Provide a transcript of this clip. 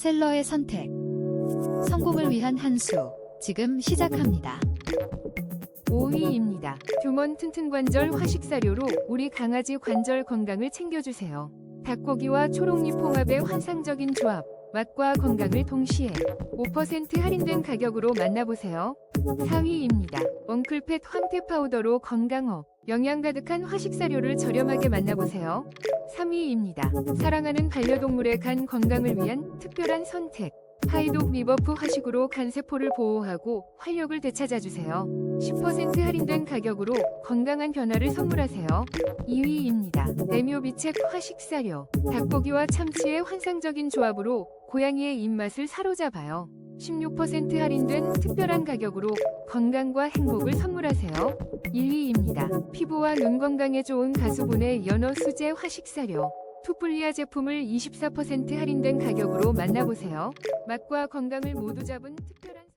셀러의 선택. 성공을 위한 한 수. 지금 시작합니다. 5위입니다. 규먼 튼튼 관절 화식 사료로 우리 강아지 관절 건강을 챙겨주세요. 닭고기와 초록잎 홍합의 환상적인 조합. 맛과 건강을 동시에 5% 할인된 가격으로 만나보세요. 4위입니다. 엉클팻 황태 파우더로 건강업. 영양 가득한 화식 사료를 저렴하게 만나보세요. 3위입니다. 사랑하는 반려동물의 간 건강을 위한 특별한 선택. 하이독 리버프 화식으로 간세포를 보호하고 활력을 되찾아주세요. 10% 할인된 가격으로 건강한 변화를 선물하세요. 2위입니다. 에묘비책 화식 사료. 닭고기와 참치의 환상적인 조합으로 고양이의 입맛을 사로잡아요. 16% 할인된 특별한 가격으로 건강과 행복을 선물하세요. 1위입니다. 피부와 눈 건강에 좋은 가수분의 연어 수제 화식 사료. 투플리아 제품을 24% 할인된 가격으로 만나보세요. 맛과 건강을 모두 잡은 특별한